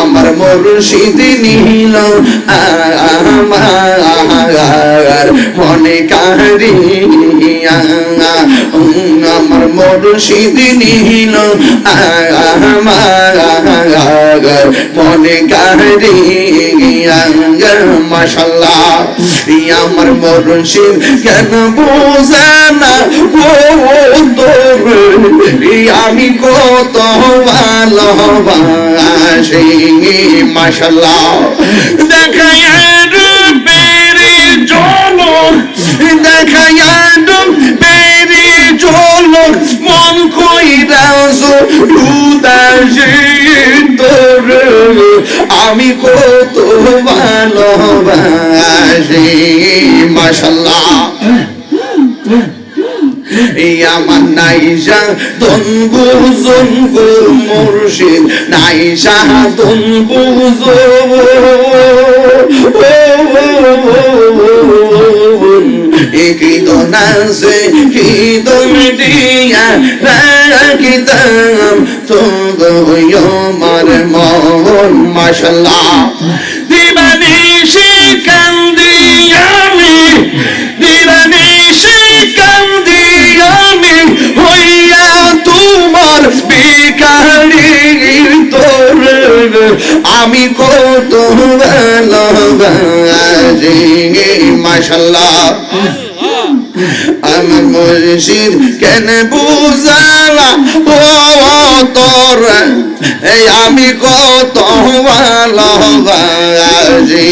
আমার মুর্শিদ নীল, আমার মনে কারিয়া আমার মুর্শিদ নীল, আমার মনে কারিয়া মাশাল্লাহ আমার মুর্শিদ কেন বোঝে না ও তোর আমি কত ভালোবাসি। মাশাল্লাহ দেখায় বেরে চলো দেখায় বেরে চলো মন কইরা উদাসী তোর আমি কত ভালোবাসি মাশাল্লাহ Yaman Nayşa donbuzun bu murşid Nayşa donbuzun Kidon azı kidon diye Rakidam tuğdu yomar mohun maşallah. Divani şekandı আমি কত ভালোবাসি মাশাল্লাহ আমার মসজিদ কেন বুঝালা? ও তোর, এই আমি কত ভালোবাসি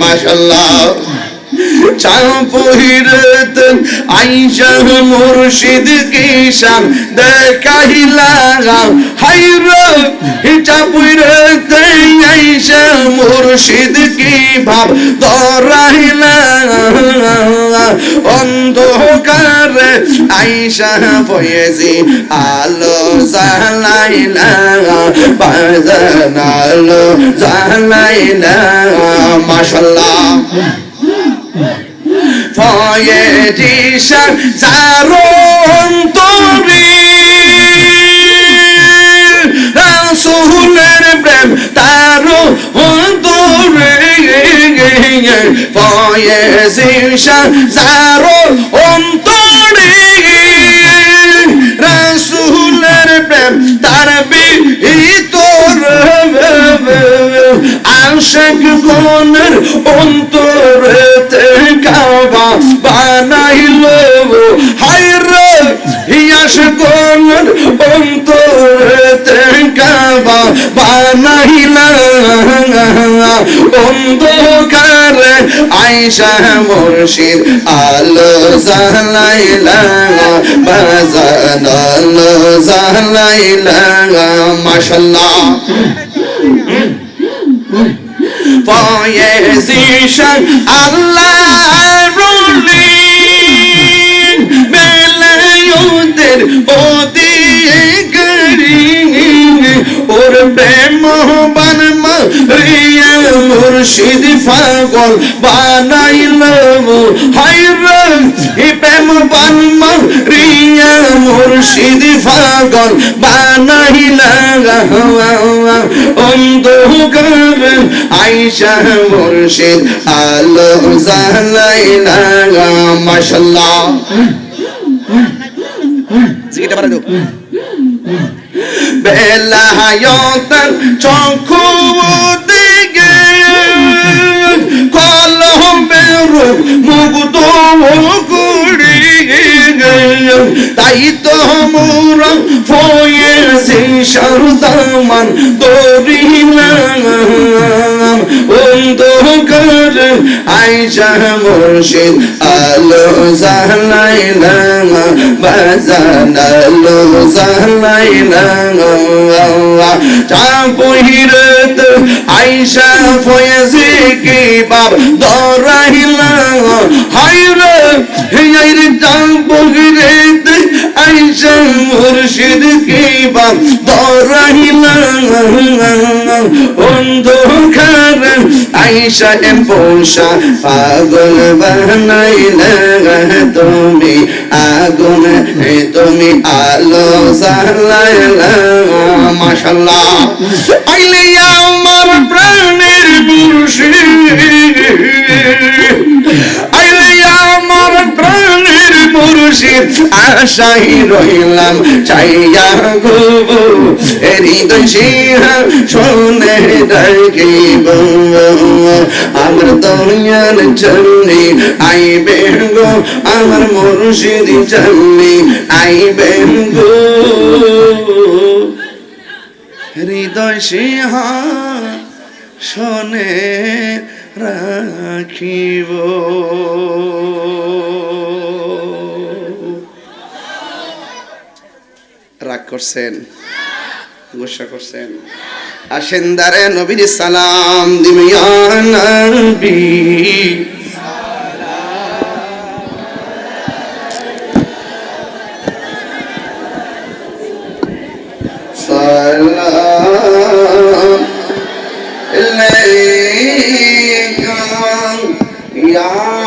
মাশাল্লাহ চাপহিরত আইসা মুর্শিদ কিশান দেখাইলা হাইর চাপহিরত আইসা মুর্শিদ কি ভাব? ধরাইলা অন্ধকার আইসা পয়েছি আলো জ্বালাইলা বাজান আলো জ্বালাইলা, মাশাল্লাহ। ফয়ে দিশা জারণ তরি রাসূলের প্রেম তারো অন্তরে ফয়ে দিশা জারণ অন্তরে রাসূলের প্রেম তার ভিতর আশেক ইয়াস গনের অন্তরেতে কাবা বানাইল। অন্ধকারে আইসা মুর্শিদ আলো জালাইলা বাজান আলো জালাইলা মাশাল্লাহ। পয়ে জিশান আল্লাহ রুলি মুর্শিদ পাগল বানাইল হাইরা ই প্রেম বান রিয়া মুর্শিদ পাগল বানাইল অন্ধকার আইসা মুর্শিদ আলো জালাইলা মাশাল্লাহ। বেলায়তন চক্ষু সরদামান দরিলাম অন্ধকার আইসা আলো জালাইলাম বাজান আলো জালাইলাম চাপহিরত আইসা ফয়েছি কি বাপ দরাইলাম হাইরে হেয়াইরে চাপহিরত আইসা মুর্শিদ কি বা অন্ধকার আইসা পোষা পাগল বানাইলে তুমি আগুন তুমি আলো জ্বালাইলা মাশাল্লাহ আইলে আমার প্রাণের মুর্শিদ মুর্শিদ আশাই রইলাম চাইয়া গো। হৃদয় সিংহা শোনে ডাকিব আমার দয়াল চন্নি আইবে গো, আমার মুর্শিদ চন্নি আইবে গো। হৃদয় সিংহা শোনে রাখিব। রাগ করছেন গুসা করছেন। আসেন দারে নবীর সালাম দিমিয়ানবী সালাম ইলাইকা ইয়া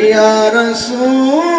ইয়া রাসূল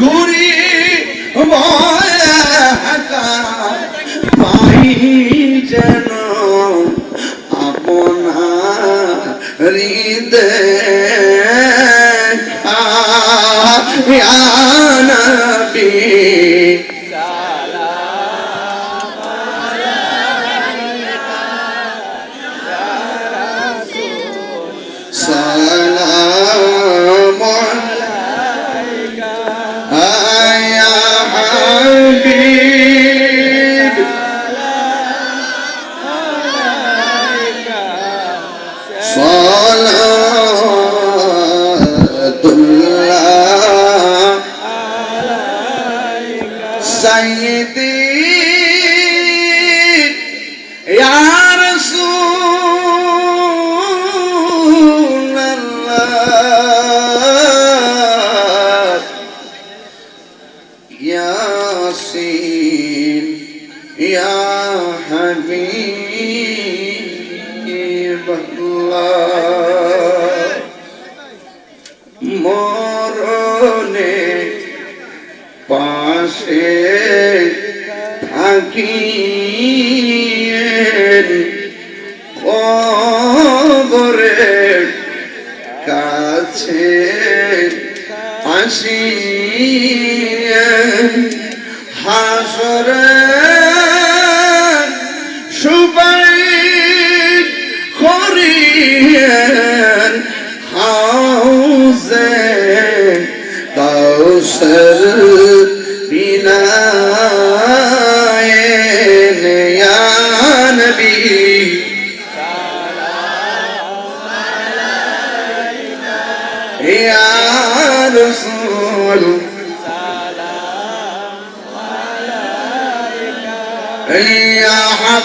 ঘুরি পাই যেন আপনার হৃদয় রাসূলাল্লাহ ইয়াসিন ইয়া হাবিবাল্লাহ মরণে পাশে থাকি হাসরে সুপারিশ করিয়েন হাউসে কাউসর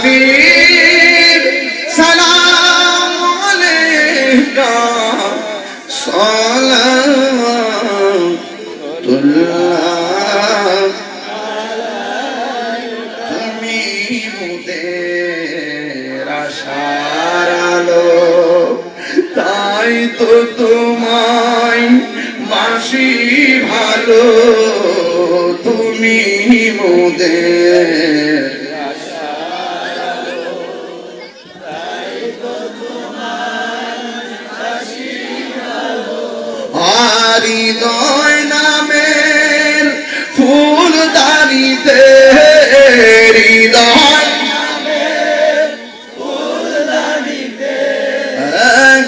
হাবিব, সালাম আলাইকা সালাতুল্লাহ তুমি মুদে আশার আলো, তাই তো তোমায় মাসি ভালো। তুমি মোদের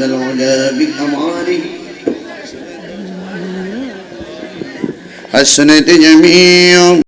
بلد العلا بكماله حسنت جميع